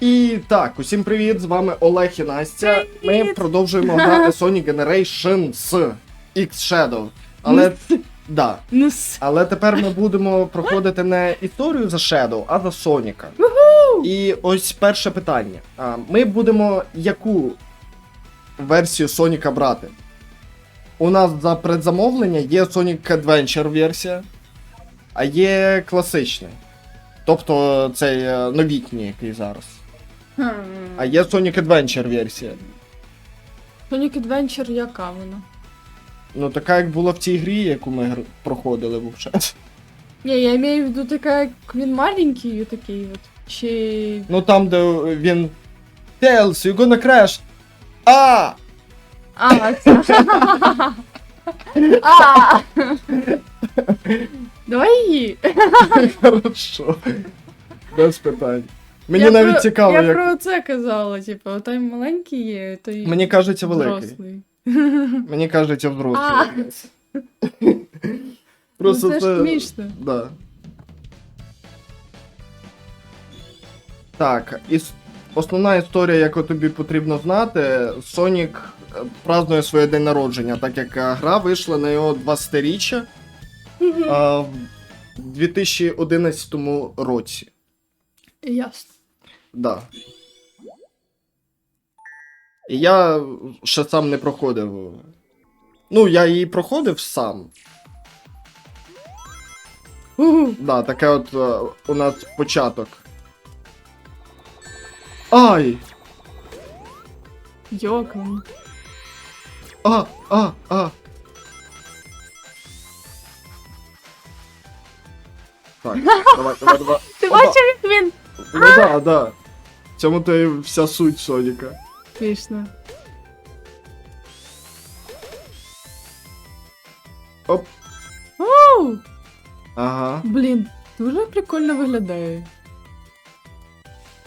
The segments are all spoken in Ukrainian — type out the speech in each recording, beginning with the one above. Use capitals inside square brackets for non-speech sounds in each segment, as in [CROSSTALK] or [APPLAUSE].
І так, усім привіт! З вами Олег і Настя. Ми продовжуємо грати Sonic Generations X Shadow. Але да. Ну, Але тепер ми будемо проходити не історію за Shadow, а за Соніка. І ось перше питання. А, Ми будемо яку версію Соніка брати? У нас за предзамовлення є Sonic Adventure версія, а є класичний. Тобто цей е, новітній, який зараз. Хм. А є Sonic Adventure версія. Sonic Adventure яка вона? Ну, така, як була в цій грі, яку ми гр- проходили вовче. Ні, я маю в виду така, як він маленький такий от. Чи. Ну там, де він. Tails, you gonna crash! А! А, це. А! Давай її. [LAUGHS] Хорошо. Без питань. Мені Я навіть про- цікаво, Я як. про це казала, типу, той маленький є, той Мені кажеться великий. взрослий. [LAUGHS] Мені кажеться А, [LAUGHS] взрослий. ну це ж смішно. Да. Так, іс... основна історія, яку тобі потрібно знати, Сонік е, празднує своє день народження, так як е, гра вийшла на його 20-річчя е, в 2011 році. Ясно. Да. І я ще сам не проходив. Ну, я її проходив сам. Угу. Да, таке от е, у нас початок. Ай! Йоком. А, а, а. Так, давай, давай, давай. [LAUGHS] Ти бачив, як він? Ну да, да. Цьому то і вся суть Соніка. Смішно. Оп. Оу! Ага. Блін, дуже прикольно виглядає.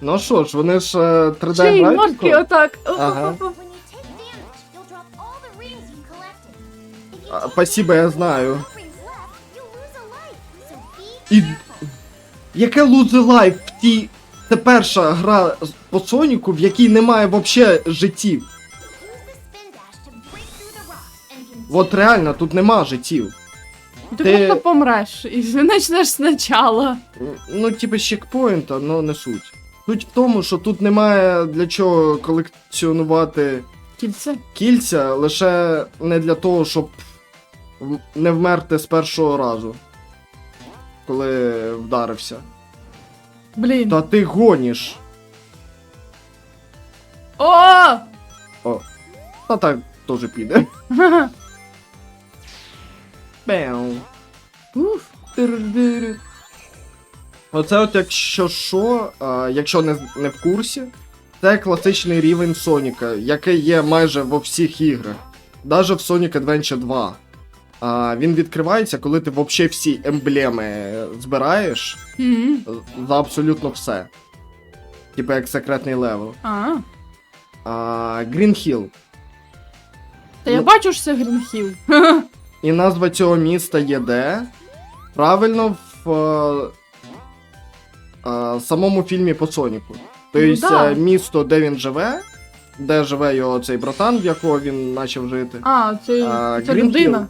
Ну що ж, вони ж е, 3D Ще й ножки графіку. отак. Ага. When you take damage, you'll drop all the rings you collected. If you А, take Спасибо, я знаю. no rings left, you'll lose a life. So be І careful. яке лузи лайф в тій. Це перша гра по Соніку, в якій немає вообще життів. От реально, тут нема життів. Ти, Ти- просто помреш і почнеш спочатку. Ну, типу, з чекпоінта, ну не суть. Суть в тому, що тут немає для чого колекціонувати Кільце. кільця, лише не для того, щоб в- не вмерти з першого разу. Коли вдарився. Блін. Та ти гоніш. О! О. Та так теж піде. [LAUGHS] Беу. Уф. Тир-дир. Оце от якщо що, а, якщо не, не в курсі, це класичний рівень Соніка, який є майже во всіх іграх. Даже в Sonic Adventure 2. А, він відкривається, коли ти взагалі всі емблеми збираєш Мгм. за абсолютно все. Типа як секретний левел. А. А, Green Hill. Та я Ну. бачу, що це Грінхіл. [LAUGHS] І назва цього міста є де? Правильно, в е, е, самому фільмі по Соніку. Тобто Ну е, місто, де він живе, де живе його цей братан, в якого він почав жити. А, це, А, це Green людина.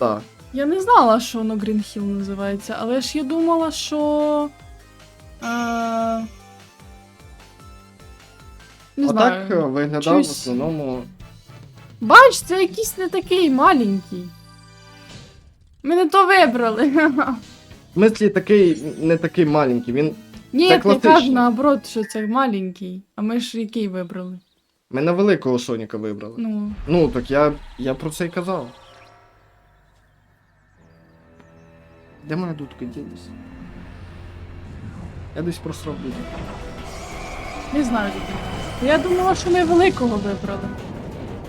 Hill. Так. Я не знала, що воно Грінхіл називається, але ж я думала, що. Е... Не Отак знаю. е, виглядав в Чусь. основному. Бач, це якийсь не такий маленький. Ми не то вибрали. В мислі такий не такий маленький. Він. Ні, Це я кажу наоборот, що це маленький. А ми ж який вибрали? Ми на великого Соніка вибрали. Ну. Ну, так я, я про це й казав. Де моя дудка ділась? Я десь просрав дудку. Не знаю де. Я думала, що ми великого вибрали,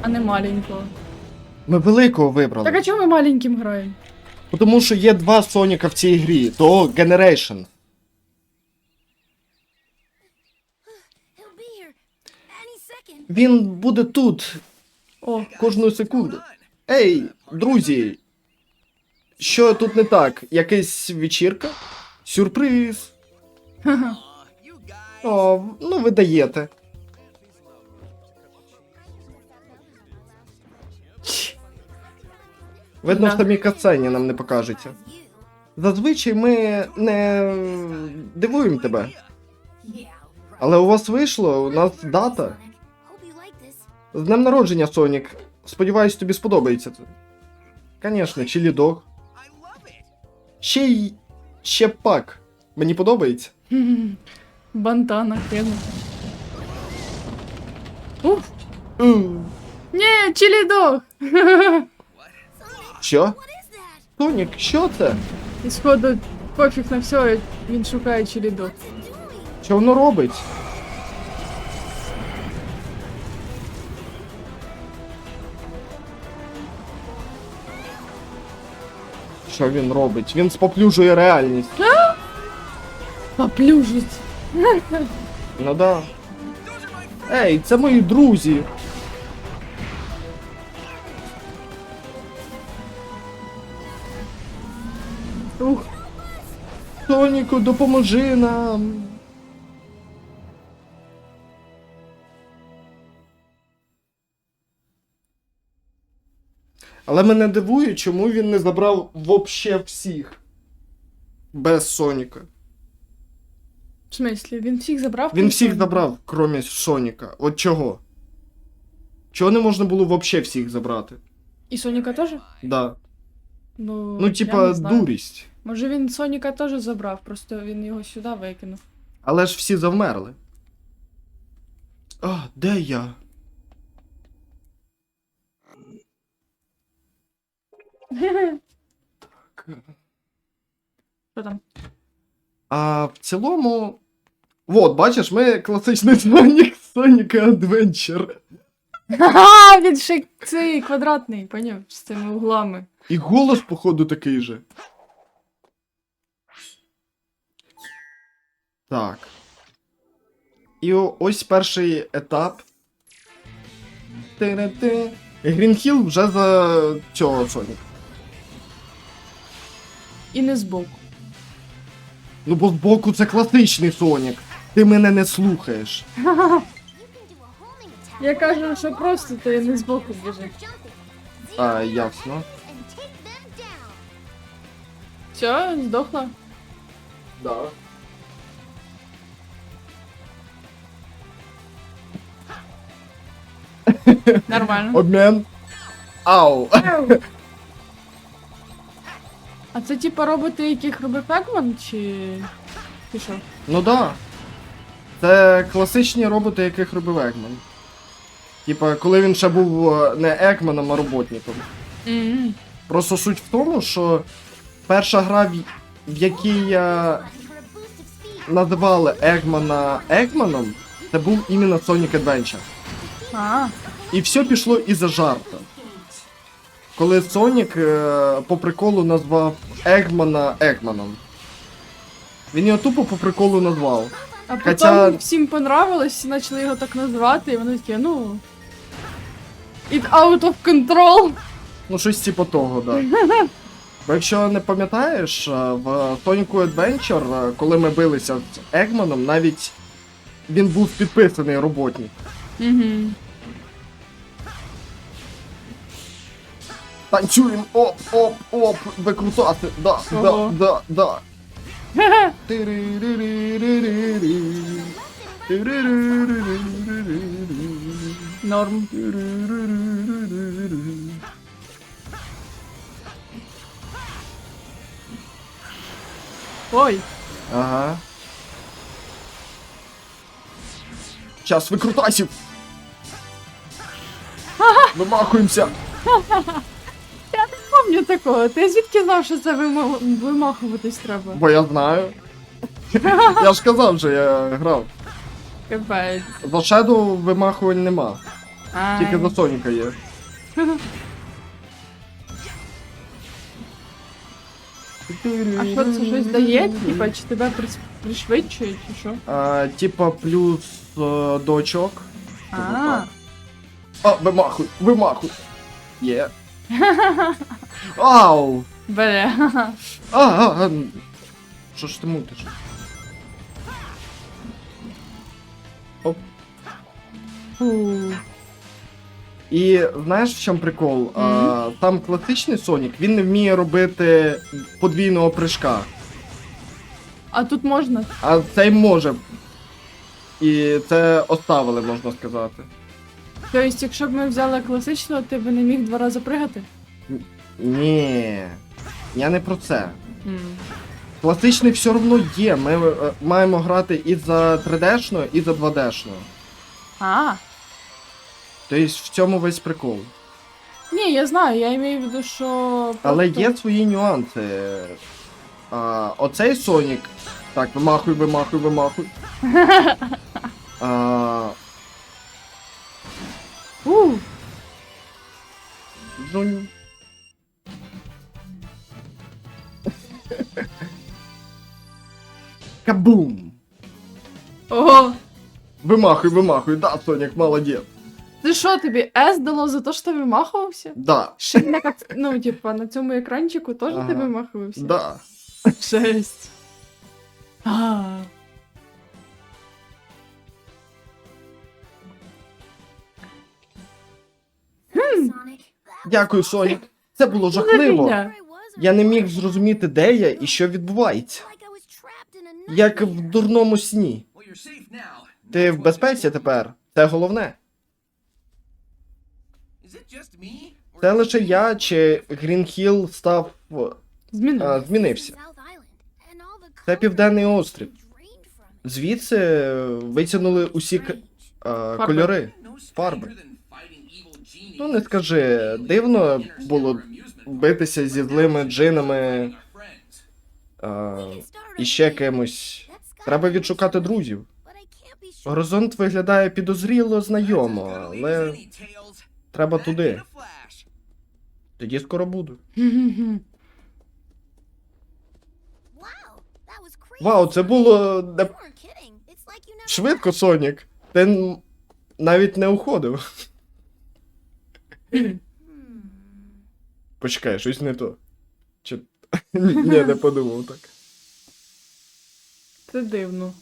а не маленького. Ми великого вибрали. Так а чому ми маленьким граємо? Тому що є два Соніка в цій грі, то Generation. Він буде тут О, кожну секунду. Ей, друзі! Що тут не так? Якась вечірка? Сюрприз! [LAUGHS] О, ну ви даєте. Видно, Да. в самій нам не покажеться. Зазвичай ми не дивуємо тебе. Але у вас вийшло, у нас дата. З днем народження, Сонік. Сподіваюсь, тобі сподобається це. Звісно, чилі дог. Ще й. ще пак. Мені подобається. [LAUGHS] Бантана кинув. Ух! У, Ні, чилідох! Що? Сонік, що це? І сходу пофіг на все, він шукає чилідох. What's? Що воно робить? Що він робить? Він споплюжує реальність. Поплюжить. Ну да. Ей, це мої друзі. Ух, Соніку, допоможи нам. Але мене дивує, чому він не забрав вообще всіх. Без Соніка. в смислі, він всіх забрав? Він всіх забрав, крім Соніка. От чого? Чого не можна було вообще всіх забрати? І Соніка теж? Да. Ну, Ну, типа, дурість. Може він Соніка теж забрав, просто він його сюди викинув. Але ж всі завмерли. А, де я? Що там? А в цілому. Вот, бачиш, ми класичний Sonic, Sonic Adventure. Ха, він ще цей квадратний, поняв, з цими углами. І голос, походу, такий же. Так. І ось перший етап. Ти-ри-ти. Грінхіл вже за цього Соніка. І не збоку. Ну бо збоку це класичний Сонік. Ти мене не слухаєш. Я кажу, що просто ти не збоку біжи. А, ясно. Все, здохла. Да. Нормально. Обмен. Ау. А це типа роботи, яких робив Егман, чи. Чи що? Ну да. Це класичні роботи, яких робив Екман. Типа, коли він ще був е, не Екманом, а роботником. М. Просто суть в тому, що перша гра, в, якій я називали Егмана Екманом, це був іменно Sonic Adventure. А, І все пішло із-за жарта. Коли Сонік е, по приколу назвав Егмана Егманом. Він його тупо по приколу назвав. а потім Хоча- всім понравилось, і почали його так називати, і вони такі, ну. It out of control. Ну, щось типу того, да. [LAUGHS] Бо якщо не пам'ятаєш, е, в Sonic Adventure, е, коли ми билися з Егманом, навіть він був підписаний роботник. Угу. Танцюємо, оп, оп, оп, викрутати, да, да, Ого. да, да. Тиририририририрі. Помню такого. Ти звідки знав, що це вима- вимахуватись треба? Бо я знаю. [LAUGHS] Я ж казав, що я грав. Капець. За Shadow вимахувань нема. Ай. Тільки за Соніка є. [LAUGHS] А що це щось дає? Типа, чи тебе прис- пришвидшує, чи що? А, типа плюс е, до очок. А, А, вимахуй, вимахуй. Є. Ау! бере. А, а, а. Що ж ти мутиш? Оп. І знаєш в чому прикол? А, там класичний Сонік, він не вміє робити подвійного прыжка. А тут можна? А цей може. І це оставили, можна сказати. Тобто, якщо б ми взяли класичного, ти б не міг два рази пригати? Ні. Я не про це. Класичний все одно є. Ми е, маємо грати і за 3D-шно, і за 2D-шно. А. Тобто в цьому весь прикол. Ні, я знаю, я маю в виду, що. Але просто- є свої нюанси. А, оцей Сонік. Так, вимахуй, вимахуй, вимахуй. [LAUGHS] А, У, ну... Кабум! Ого! Вимахуй, вимахуй, да, Сонік, молодець. Це що тобі С дало за те, що ти вимахувався? Да, Ще не як, ну, типа, на цьому екранчику теж Ага. ти вимахувався? да. Жесть. А. Дякую, Сонік. Це було жахливо. Я не міг зрозуміти, де я і що відбувається. Як в дурному сні. Ти в безпеці тепер. Це головне. Це лише я чи Грінхіл став. А, змінився. Це південний острів. Звідси е, витягнули усі е, кольори. фарби. Ну не скажи, дивно було битися зі злими джинами е, і ще кимось. Треба відшукати друзів. Горизонт виглядає підозріло знайомо, але треба туди. Тоді скоро буду. Вау, це було не швидко. Сонік. Ти навіть не уходив. Почекай, щось не то. Чи... [LAUGHS] Ні, не [LAUGHS] подумав так. Це дивно.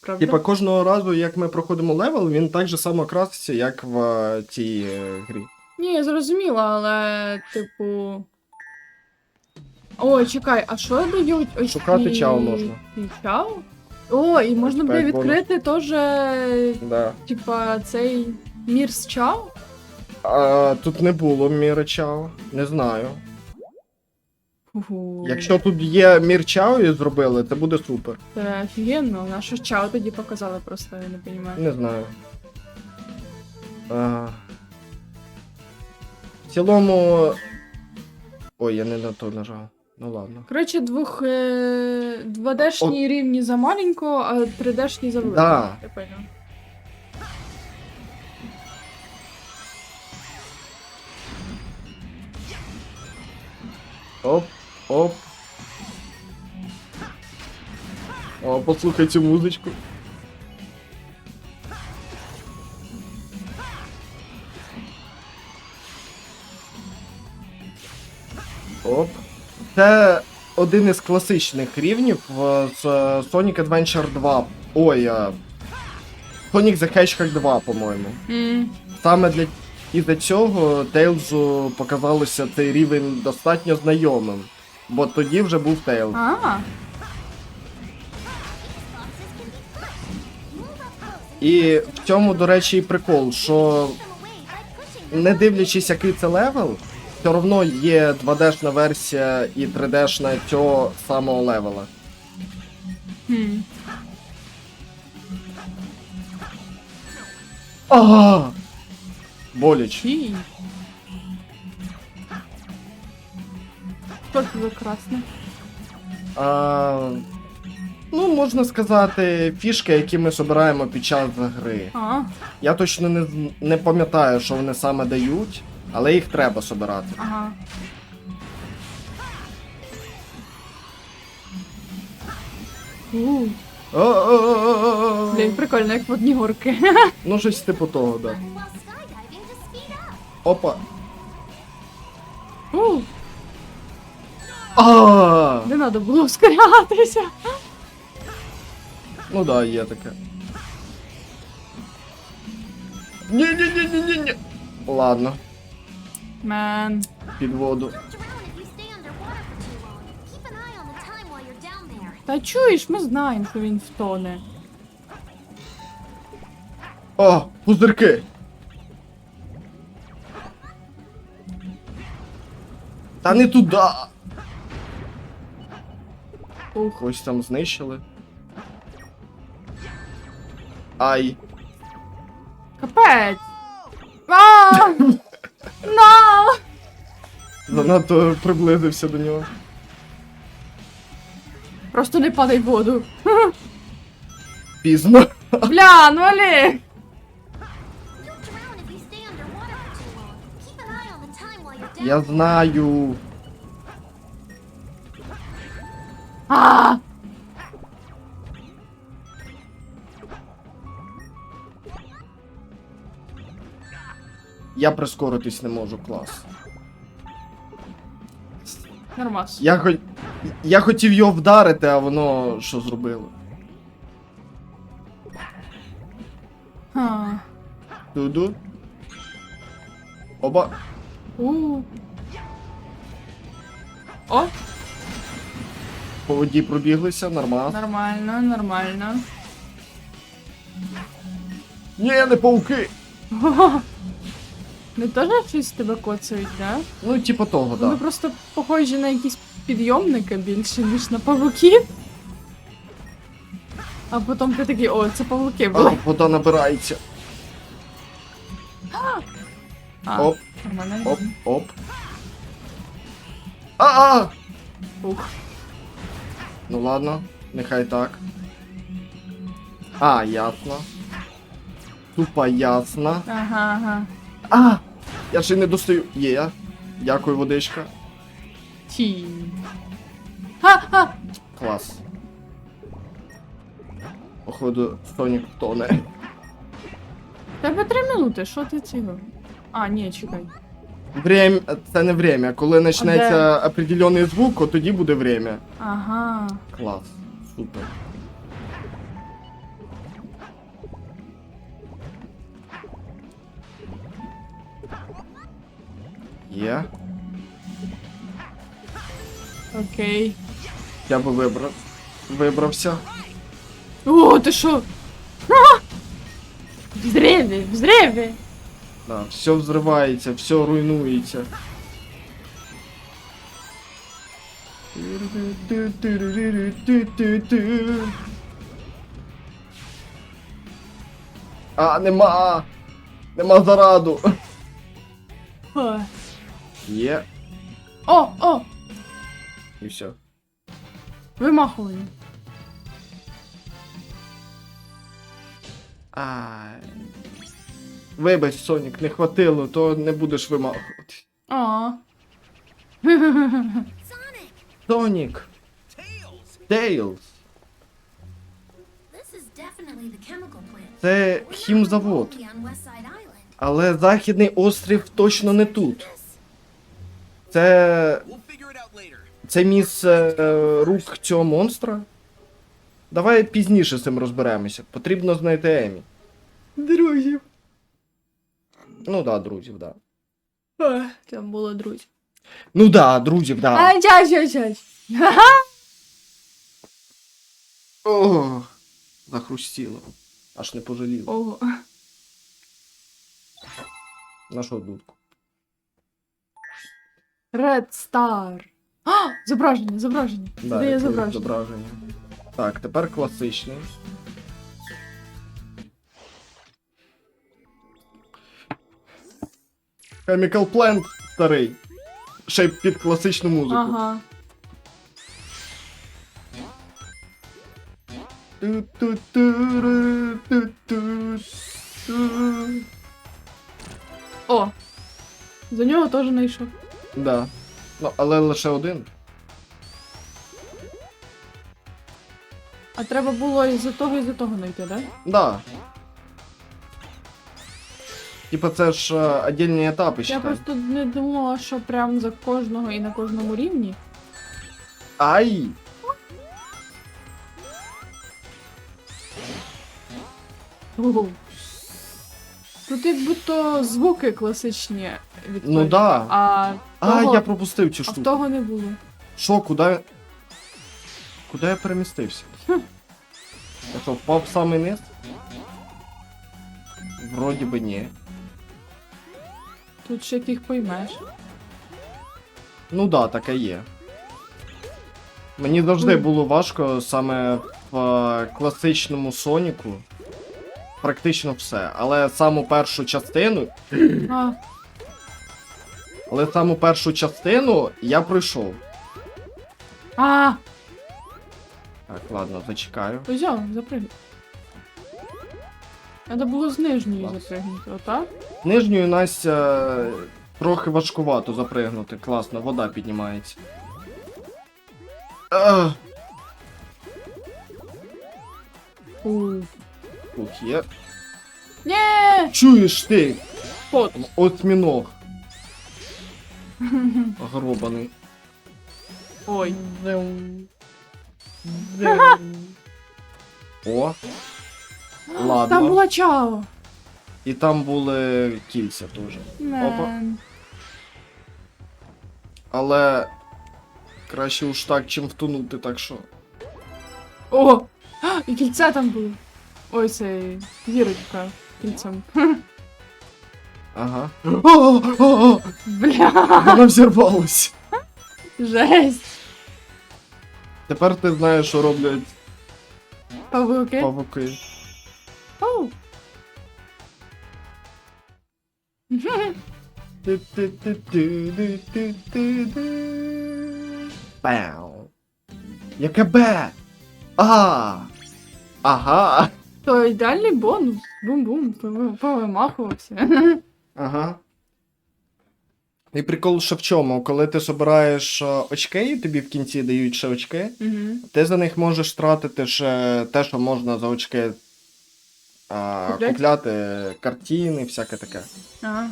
Правда? Типа кожного разу, як ми проходимо левел, він так же само краситься, як в е, цій е, грі. Ні, я зрозуміла, але, типу. Ой, чекай, а що дають ось Шукати ці- чао можна. ці Чао? О, і можна буде відкрити теж, Да. типа, цей мір з чао? А, тут не було міри чао, не знаю. Фу. Якщо тут є мір чао і зробили, це буде супер. Це офігенно, на що чао тоді показали просто, я не розумію. Не знаю. А... В цілому. Ой, я не на то нажав. Ну ладно. Коротше, двох е... 2D-шні рівні за маленького, а 3D-шні за великого. Да. Я поняла. Оп, оп. О, послухай цю музичку. Оп. Це один із класичних рівнів в- з Sonic Adventure 2. Ой. Sonic the Hedgehog 2, по-моєму. М, Саме для із-за цього Тейлзу показалося цей рівень достатньо знайомим. Бо тоді вже був Тейлз. А, І в цьому, до речі, і прикол, що не дивлячись, який це левел, все одно є 2D-шна версія і 3D-шна цього самого левела. хм. Ага! Боліч. Чі. Що це за красне? А, ну, можна сказати, фішки, які ми збираємо під час гри. А, Я точно не, з- не пам'ятаю, що вони саме дають, але їх треба збирати. ага. У, О-о-о-о-о. Блін, прикольно, як водні горки. Ну, щось типу того, да. Опа. У, А! Не треба було ускорятися. Ну да, є таке. Ні-ні-ні-ні-ні. Ладно, Мен. під воду. You'll drown if you stay underwater for too long. Keep an eye on the time while you're down there. Та чуєш, ми знаємо, що він втоне. О, пузирки. Та не туди. Ух. Ось там знищили. Ай. Капець. А! [LAUGHS] На! Занадто приблизився до нього. Просто не падай в воду. [LAUGHS] Пізно. Бля, ну Олег! Я знаю. А! Я прискоритись не можу, клас. Нормас. Я, хо... я хотів його вдарити, а воно що зробило? Туду. Оба. У. О, По воді пробіглися, нормально. нормально, нормально. Ні, не пауки! Не теж щось тебе коцають, да? Ну, типу того, Вони так. просто похожі на якісь підйомники більше, ніж на павуків. А потім ти такий, о, це павуки А, були. вода набирається. А, Оп, нормально. оп, оп. А-а! Ух. Ну ладно, нехай так. А, ясно. Тупо ясно. Ага, ага. А! Я ще й не достаю. Є. Дякую, водичка. Ті. Ха-ха! Клас. Походу, Сонік тоне. Тебе три минути, що ти цього? А, ні, чекай. Время, це не время. Коли почнеться определений звук, от тоді буде время. Ага. Клас. Супер. Є. Окей. Я би вибрав. Вибрався. О, ти що? А! Взрывы, взрывы. Да, все взривається, все руйнується. А, нема! Нема зараду! О, Є, о, о, і все. вимахування. Ай. Вибач, Сонік, не хватило, то не будеш вимахувати. Sonic! Сонік! Тейлз! Це хімзавод. Але Західний острів точно не тут. Це. Це місце е, рук цього монстра. Давай пізніше з цим розберемося. Потрібно знайти Емі. Друзів. Ну да, друзів, да. Там було друзів. Ну да, друзів, да. А, чай, чай, чай. О, захрустіло. Аж не пожаліло. Ого. На що дудку? Ah, Red Star. А, зображення, зображення. Да, Де є якесь зображення? зображення. Так, тепер класичний. Chemical Plant старий. Ще й під класичну музику. Ага. О. За нього теж знайшов. Да. Ну, але лише один. А треба було і за того, і за того знайти, да? Да. Типа це ж е, отдельні етапи Я просто не думала, що прям за кожного і на кожному рівні. Ай! Ого. Тут як будто звуки класичні від Ну той. да. А, А, того, я пропустив цю а в штуку. того не було. Що, куди? Куди я перемістився? Я що, впав в самий низ? Вроді би ні. Тут ще яких поймеш. Ну да, таке є. Мені завжди було важко саме в е, класичному Соніку. Практично все. Але саму першу частину. А, Але саму першу частину я пройшов. а, Так, ладно, зачекаю. взяв, запригнув. Треба було з нижньої Клас. запригнути, отак? Нижньою Настя е, трохи важкувато запригнути. Класно, вода піднімається. А, У. Тут є. Нє! Чуєш ти? Пот. Осьміног. Гробаний. Ой. [LAUGHS] О. Там була чао. І там були кільця теж. Мен. Але краще уж так, чим втонути, так що. О! А, І кільце там було. Ой, це вірочка кільцем. Ага. О, о, о, Бля, Вона взірвалась. жесть. Тепер ти знаєш, що роблять Павуки. павуки. Оу. Пау. Яке Б? А. Ага. То ідеальний бонус. Бум-бум, повимахувався. [LAUGHS] Ага. І прикол ще в чому, коли ти збираєш е, очки, і тобі в кінці дають ще очки, Мгм. ти за них можеш тратити ще те, що можна за очки а, Куплять? купляти, картини, всяке таке. Ага.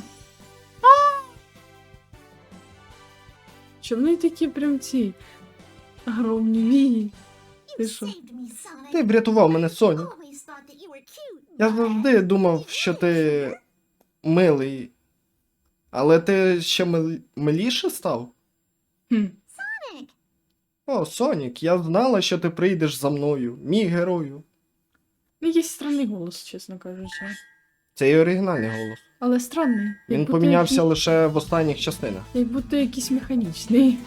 Чому вони такі прям ці огромні вії? Ти що? Ти врятував мене, I Соні. always thought that you were cute. Я завжди думав, що ти милий. Але ти ще мил... миліше став? Хм. О, Сонік, я знала, що ти прийдеш за мною, мій герою. Якийсь странний голос, чесно кажучи. Це і оригінальний голос. Але странний. Він помінявся лише в останніх частинах. Як будто якийсь механічний.